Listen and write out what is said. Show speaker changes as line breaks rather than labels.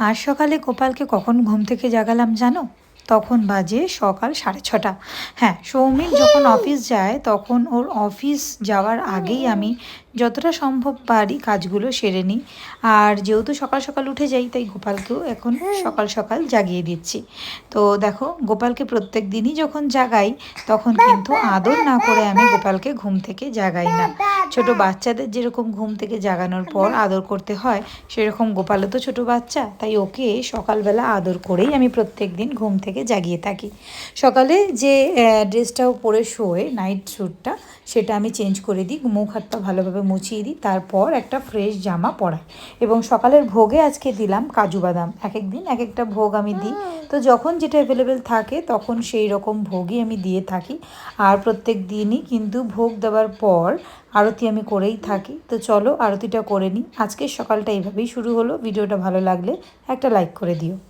আজ সকালে গোপালকে কখন ঘুম থেকে জাগালাম জানো? তখন বাজে সকাল সাড়ে ছটা। হ্যাঁ সৌমিন যখন অফিস যায় তখন ওর অফিস যাওয়ার আগেই আমি যতটা সম্ভব পারি কাজগুলো সেরে নিই। আর যেহেতু সকাল সকাল উঠে যাই তাই গোপালকেও এখন সকাল সকাল জাগিয়ে দিচ্ছি। তো দেখো গোপালকে প্রত্যেক দিনই যখন জাগাই তখন কিন্তু আদর না করে আমি গোপালকে ঘুম থেকে জাগাই না। ছোট বাচ্চাদের যেরকম ঘুম থেকে জাগানোর পর আদর করতে হয় সেরকম গোপালও তো ছোট বাচ্চা তাই ওকে সকালবেলা আদর করেই আমি প্রত্যেক দিন ঘুম থেকে জাগিয়ে থাকি। সকালে যে ড্রেসটাও পরে শোয় নাইট স্যুটটা সেটা আমি চেঞ্জ করে দিই মুখ হাত পা ভালোভাবে মুছিয়ে দিই তারপর একটা ফ্রেশ জামা পরাই। এবং সকালের ভোগে আজকে দিলাম কাজু বাদাম। এক এক দিন এক একটা ভোগ আমি দিই। তো যখন যেটা অ্যাভেলেবেল থাকে তখন সেই রকম ভোগই আমি দিয়ে থাকি। আর প্রত্যেক দিনই কিন্তু ভোগ দেওয়ার পর আরতি আমি করেই থাকি। তো চলো আরতিটা করে নিই। আজকের সকালটা এইভাবেই শুরু হলো। ভিডিওটা ভালো লাগলে একটা লাইক করে দিও।